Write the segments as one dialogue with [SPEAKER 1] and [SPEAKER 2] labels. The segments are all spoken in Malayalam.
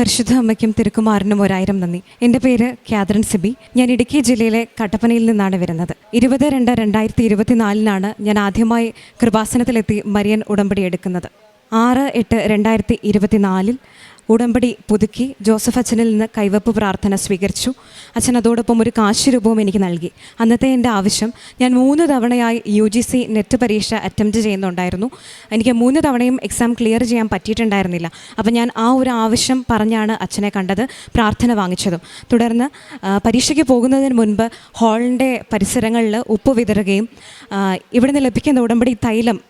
[SPEAKER 1] പരിശുദ്ധ അമ്മയ്ക്കും തിരുക്കുമാറിനും ഒരായിരം നന്ദി. എന്റെ പേര് കാതറിൻ സിബി. ഞാൻ ഇടുക്കി ജില്ലയിലെ കട്ടപ്പനയിൽ നിന്നാണ് വരുന്നത്. ഇരുപത് രണ്ട് രണ്ടായിരത്തി ഇരുപത്തിനാലിനാണ് ഞാൻ ആദ്യമായി കൃപാസനത്തിലെത്തി മരിയൻ ഉടമ്പടി എടുക്കുന്നത്. ആറ് എട്ട് രണ്ടായിരത്തി ഇരുപത്തിനാലിൽ ഉടമ്പടി പുതുക്കി ജോസഫ് അച്ഛനിൽ നിന്ന് കൈവപ്പ് പ്രാർത്ഥന സ്വീകരിച്ചു. അച്ഛൻ അതോടൊപ്പം ഒരു കാശ് രൂപവും എനിക്ക് നൽകി. അന്നത്തെ എന്റെ ആവശ്യം ഞാൻ മൂന്ന് തവണയായി യു ജി സി നെറ്റ് പരീക്ഷ അറ്റംപ്റ്റ് ചെയ്യുന്നുണ്ടായിരുന്നു. എനിക്ക് മൂന്ന് തവണയും എക്സാം ക്ലിയർ ചെയ്യാൻ പറ്റിയിട്ടുണ്ടായിരുന്നില്ല. അപ്പോൾ ഞാൻ ആ ഒരു ആവശ്യം പറഞ്ഞാണ് അച്ഛനെ കണ്ടത് പ്രാർത്ഥന വാങ്ങിച്ചതും. തുടർന്ന് പരീക്ഷയ്ക്ക് പോകുന്നതിന് മുൻപ് ഹാളിന്റെ പരിസരങ്ങളിൽ ഉപ്പ് വിതറുകയും ഇവിടുന്ന് ലഭിക്കുന്ന ഉടമ്പടി തൈലം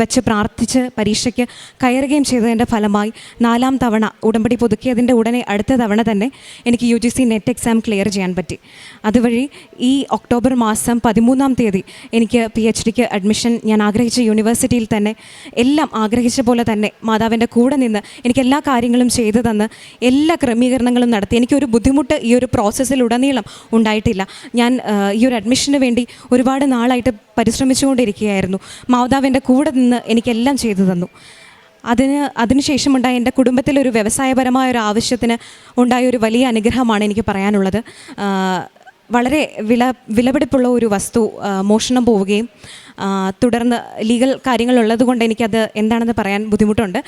[SPEAKER 1] വെച്ച് പ്രാർത്ഥിച്ച് പരീക്ഷയ്ക്ക് കയറുകയും ചെയ്തതിന്റെ ഫലമായി നാലാം തവണ ഉടമ്പടി പുതുക്കിയതിന്റെ ഉടനെ അടുത്ത തവണ തന്നെ എനിക്ക് U G C net exam clear ചെയ്യാൻ പറ്റി. അതുവഴി ഈ ഒക്ടോബർ മാസം പതിമൂന്നാം തീയതി എനിക്ക് പി എച്ച് ഡിക്ക് അഡ്മിഷൻ ഞാൻ ആഗ്രഹിച്ച യൂണിവേഴ്സിറ്റിയിൽ തന്നെ എല്ലാം ആഗ്രഹിച്ച പോലെ തന്നെ മാതാവിന്റെ കൂടെ നിന്ന് എനിക്ക് എല്ലാ കാര്യങ്ങളും ചെയ്തു തന്ന് എല്ലാ ക്രമീകരണങ്ങളും നടത്തി. എനിക്കൊരു ബുദ്ധിമുട്ട് ഈ ഒരു പ്രോസസ്സിലുടനീളം ഉണ്ടായിട്ടില്ല. ഞാൻ ഈ ഒരു അഡ്മിഷന് വേണ്ടി ഒരുപാട് നാളായിട്ട് പരിശ്രമിച്ചുകൊണ്ടിരിക്കുകയായിരുന്നു. മാതാവിന്റെ കൂടെ നിന്ന് എനിക്കെല്ലാം ചെയ്തു തന്നു. അതിന് അതിനുശേഷമുണ്ടായ എന്റെ കുടുംബത്തിലൊരു വ്യവസായപരമായ ഒരു ആവശ്യത്തിന് ഉണ്ടായ ഒരു വലിയ അനുഗ്രഹമാണ് എനിക്ക് പറയാനുള്ളത്. വളരെ വില വിലപിടിപ്പുള്ള ഒരു വസ്തു മോഷണം പോവുകയും തുടർന്ന് ലീഗൽ കാര്യങ്ങളുള്ളത് കൊണ്ട് എനിക്കത് എന്താണെന്ന് പറയാൻ ബുദ്ധിമുട്ടുണ്ട്.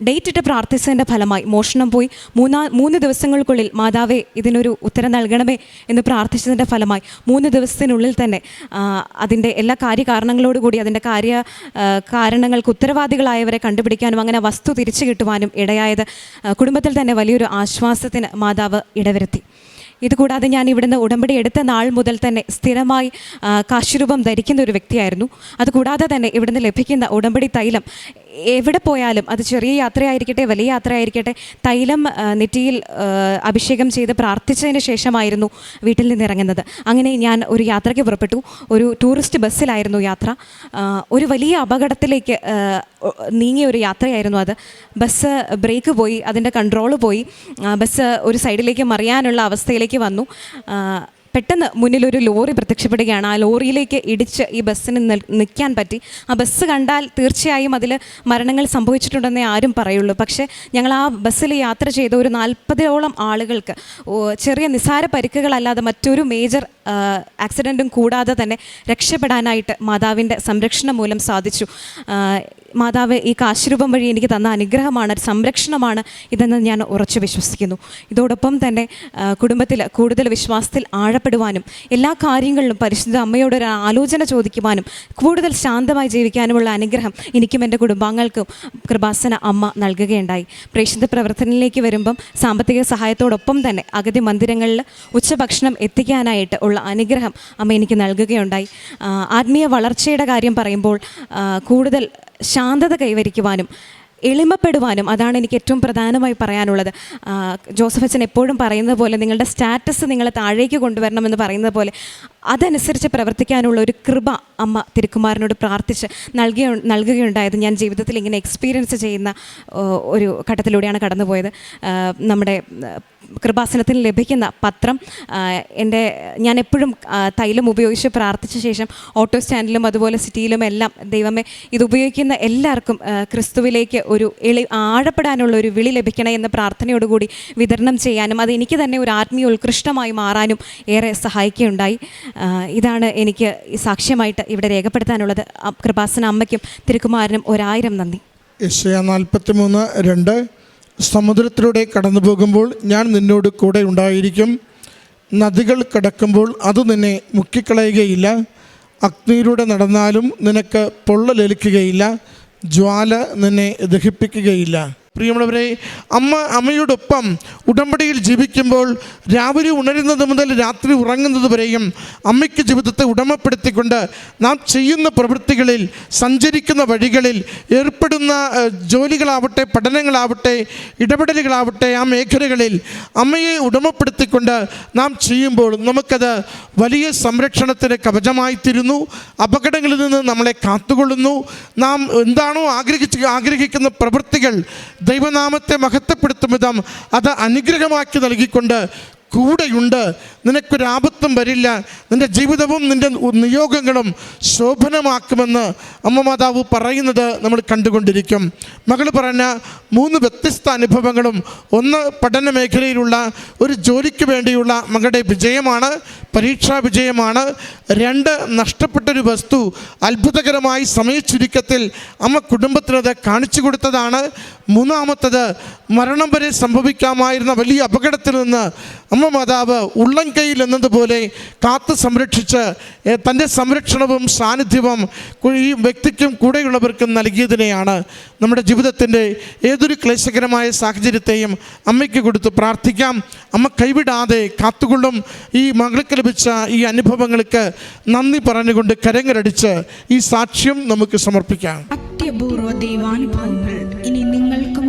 [SPEAKER 1] ഡേറ്റ് ഇട്ട് പ്രാർത്ഥിച്ചതിന്റെ ഫലമായി മോഷണം പോയി. മൂന്നാ മൂന്ന് ദിവസങ്ങൾക്കുള്ളിൽ മാതാവെ ഇതിനൊരു ഉത്തരം നൽകണമേ എന്ന് പ്രാർത്ഥിച്ചതിന്റെ ഫലമായി മൂന്ന് ദിവസത്തിനുള്ളിൽ തന്നെ അതിന്റെ എല്ലാ കാര്യകാരണങ്ങളോടുകൂടി അതിന്റെ കാര്യ കാരണങ്ങൾക്ക് ഉത്തരവാദികളായവരെ കണ്ടുപിടിക്കാനും അങ്ങനെ വസ്തു തിരിച്ചു കിട്ടുവാനും ഇടയായത് കുടുംബത്തിൽ തന്നെ വലിയൊരു ആശ്വാസത്തിന് മാതാവ് ഇടവരുത്തി. ഇതുകൂടാതെ ഞാൻ ഇവിടുന്ന് ഉടമ്പടി എടുത്ത നാൾ മുതൽ തന്നെ സ്ഥിരമായി കാശുരൂപം ധരിക്കുന്ന ഒരു വ്യക്തിയായിരുന്നു. അതുകൂടാതെ തന്നെ ഇവിടുന്ന് ലഭിക്കുന്ന ഉടമ്പടി തൈലം എവിടെ പോയാലും അത് ചെറിയ യാത്രയായിരിക്കട്ടെ വലിയ യാത്രയായിരിക്കട്ടെ തൈലം നെറ്റിയിൽ അഭിഷേകം ചെയ്ത് പ്രാർത്ഥിച്ചതിന് ശേഷമായിരുന്നു വീട്ടിൽ നിന്ന് ഇറങ്ങുന്നത്. അങ്ങനെ ഞാൻ ഒരു യാത്രയ്ക്ക് പുറപ്പെട്ടു. ഒരു ടൂറിസ്റ്റ് ബസ്സിലായിരുന്നു യാത്ര. ഒരു വലിയ അപകടത്തിലേക്ക് നീങ്ങിയ ഒരു യാത്രയായിരുന്നു അത്. ബസ് ബ്രേക്ക് പോയി അതിന്റെ കൺട്രോൾ പോയി. ബസ് ഒരു സൈഡിലേക്ക് മറിയാനുള്ള അവസ്ഥയിലേക്ക് വന്നു. ആ, മുന്നിൽ ഒരു ലോറി പ്രത്യക്ഷപ്പെടുകയാണ്. ആ ലോറിയിലേക്ക് ഇടിച്ച് ഈ ബസ്സിന് നിൽ- നിൽക്കാൻ പറ്റി. ആ ബസ് കണ്ടാൽ തീർച്ചയായും അതിൽ മരണങ്ങൾ സംഭവിച്ചിട്ടുണ്ടെന്നേ ആരും പറയുള്ളൂ. പക്ഷേ ഞങ്ങൾ ആ ബസ്സിൽ യാത്ര ചെയ്ത ഒരു നാൽപ്പതോളം ആളുകൾക്ക് ചെറിയ നിസാര പരിക്കുകളല്ലാതെ മറ്റൊരു മേജർ ആക്സിഡന്റും കൂടാതെ തന്നെ രക്ഷപ്പെടാനായിട്ട് മാതാവിന്റെ സംരക്ഷണം മൂലം സാധിച്ചു. മാതാവ് ഈ കാശുരൂപം വഴി എനിക്ക് തന്ന അനുഗ്രഹമാണ് സംരക്ഷണമാണ് ഇതെന്ന് ഞാൻ ഉറച്ചു വിശ്വസിക്കുന്നു. ഇതോടൊപ്പം തന്നെ കുടുംബത്തിൽ കൂടുതൽ വിശ്വാസത്തിൽ ആഴപ്പെടുവാനും എല്ലാ കാര്യങ്ങളിലും പരിശുദ്ധ അമ്മയോട് ഒരു ആലോചന ചോദിക്കുവാനും കൂടുതൽ ശാന്തമായി ജീവിക്കാനുമുള്ള അനുഗ്രഹം എനിക്കും എന്റെ കുടുംബാംഗങ്ങൾക്കും കൃപാസന അമ്മ നൽകുകയുണ്ടായി. പ്രേക്ഷിത പ്രവർത്തനത്തിലേക്ക് വരുമ്പം സാമ്പത്തിക സഹായത്തോടൊപ്പം തന്നെ അഗതി മന്ദിരങ്ങളിൽ ഉച്ചഭക്ഷണം എത്തിക്കാനായിട്ട് ഉള്ള അനുഗ്രഹം അമ്മ എനിക്ക് നൽകുകയുണ്ടായി. ആത്മീയ വളർച്ചയുടെ കാര്യം പറയുമ്പോൾ കൂടുതൽ ശാന്തത കൈവരിക്കുവാനും എളിമപ്പെടുവാനും അതാണ് എനിക്ക് ഏറ്റവും പ്രധാനമായി പറയാനുള്ളത്. ജോസഫ് അച്ഛൻ എപ്പോഴും പറയുന്നത് പോലെ നിങ്ങളുടെ സ്റ്റാറ്റസ് നിങ്ങൾ താഴേക്ക് കൊണ്ടുവരണമെന്ന് പറയുന്നത് പോലെ അതനുസരിച്ച് പ്രവർത്തിക്കാനുള്ള ഒരു കൃപ അമ്മ തിരുക്കുമാരനോട് പ്രാർത്ഥിച്ച് നൽകിയ നൽകുകയുണ്ടായത് ഞാൻ ജീവിതത്തിൽ ഇങ്ങനെ എക്സ്പീരിയൻസ് ചെയ്യുന്ന ഒരു ഘട്ടത്തിലൂടെയാണ് കടന്നുപോയത്. നമ്മുടെ കൃപാസനത്തിൽ ലഭിക്കുന്ന പത്രം എന്റെ ഞാൻ എപ്പോഴും തൈലം ഉപയോഗിച്ച് പ്രാർത്ഥിച്ച ശേഷം ഓട്ടോ സ്റ്റാൻഡിലും അതുപോലെ സിറ്റിയിലും എല്ലാം ദൈവമേ ഇത് ഉപയോഗിക്കുന്ന എല്ലാവർക്കും ക്രിസ്തുവിലേക്ക് ഒരു എളി ആഴപ്പെടാനുള്ള ഒരു വിളി ലഭിക്കണേ എന്ന പ്രാർത്ഥനയോടുകൂടി വിതരണം ചെയ്യാനും അത് എനിക്ക് തന്നെ ഒരു ആത്മീയ ഉത്കൃഷ്ടമായി മാറാനും ഏറെ സഹായിക്കുകയുണ്ടായി. ഇതാണ് എനിക്ക് സാക്ഷ്യമായിട്ട് ഇവിടെ രേഖപ്പെടുത്താനുള്ളത്. കൃപാസന അമ്മയ്ക്കും തിരുക്കുമാരനും ഒരായിരം നന്ദി.
[SPEAKER 2] നാൽപ്പത്തി മൂന്ന് രണ്ട്. സമുദ്രത്തിലൂടെ കടന്നു പോകുമ്പോൾ ഞാൻ നിന്നോട് കൂടെ ഉണ്ടായിരിക്കും. നദികൾ കടക്കുമ്പോൾ അത് നിന്നെ മുക്കിക്കളയുകയില്ല. അഗ്നിയിലൂടെ നടന്നാലും നിനക്ക് പൊള്ളലേൽക്കുകയില്ല ജ്വാല നിന്നെ ദഹിപ്പിക്കുകയില്ല. പ്രിയമുള്ളവരെ അമ്മ അമ്മയോടൊപ്പം ഉടമ്പടിയിൽ ജീവിക്കുമ്പോൾ രാവിലെ ഉണരുന്നത് മുതൽ രാത്രി ഉറങ്ങുന്നത് വരെയും അമ്മയ്ക്ക് ജീവിതത്തെ ഉടമപ്പെടുത്തിക്കൊണ്ട് നാം ചെയ്യുന്ന പ്രവൃത്തികളിൽ സഞ്ചരിക്കുന്ന വഴികളിൽ ഏർപ്പെടുന്ന ജോലികളാവട്ടെ പഠനങ്ങളാവട്ടെ ഇടപെടലുകളാവട്ടെ ആ മേഖലകളിൽ അമ്മയെ ഉടമപ്പെടുത്തിക്കൊണ്ട് നാം ചെയ്യുമ്പോൾ നമുക്കത് വലിയ സംരക്ഷണത്തിന് കവചമായി തീരുന്നു അപകടങ്ങളിൽ നിന്ന് നമ്മളെ കാത്തുകൊള്ളുന്നു. നാം എന്താണോ ആഗ്രഹിച്ച് ആഗ്രഹിക്കുന്ന പ്രവൃത്തികൾ ദൈവനാമത്തെ മഹത്വപ്പെടുത്തും വിധം അത് അനുഗ്രഹമാക്കി നൽകിക്കൊണ്ട് കൂടെയുണ്ട്. നിനക്കൊരാപത്തും വരില്ല. നിന്റെ ജീവിതവും നിന്റെ നിയോഗങ്ങളും ശോഭനമാക്കുമെന്ന് അമ്മ മാതാവ് പറയുന്നത് നമ്മൾ കണ്ടുകൊണ്ടിരിക്കും. മകൾ പറഞ്ഞ മൂന്ന് വ്യത്യസ്ത അനുഭവങ്ങളും ഒന്ന് പഠന മേഖലയിലുള്ള ഒരു ജോലിക്ക് വേണ്ടിയുള്ള മകളുടെ വിജയമാണ് പരീക്ഷാ വിജയമാണ് രണ്ട് നഷ്ടപ്പെട്ടൊരു വസ്തു അത്ഭുതകരമായി സമയച്ചുരുക്കത്തിൽ അമ്മ കുടുംബത്തിനത് കാണിച്ചു കൊടുത്തതാണ് മൂന്നാമത്തത് മരണം വരെ സംഭവിക്കാമായിരുന്ന വലിയ അപകടത്തിൽ നിന്ന് അമ്മ മാതാവ് ഉള്ളം കയ്യിൽ എന്നതുപോലെ കാത്തു സംരക്ഷിച്ച് തന്റെ സംരക്ഷണവും സാന്നിധ്യവും ഈ വ്യക്തിക്കും കൂടെയുള്ളവർക്കും നൽകിയതിനെയാണ് നമ്മുടെ ജീവിതത്തിന്റെ ഏതൊരു ക്ലേശകരമായ സാഹചര്യത്തെയും അമ്മയ്ക്ക് കൊടുത്ത് പ്രാർത്ഥിക്കാം. അമ്മ കൈവിടാതെ കാത്തുകൊള്ളും. ഈ മകൾക്ക് ലഭിച്ച ഈ അനുഭവങ്ങൾക്ക് നന്ദി പറഞ്ഞുകൊണ്ട് കരങ്ങരടിച്ച് ഈ സാക്ഷ്യം നമുക്ക് സമർപ്പിക്കാം.
[SPEAKER 3] അത്യപൂർവ ദൈവാനുഭവങ്ങൾ ഇനി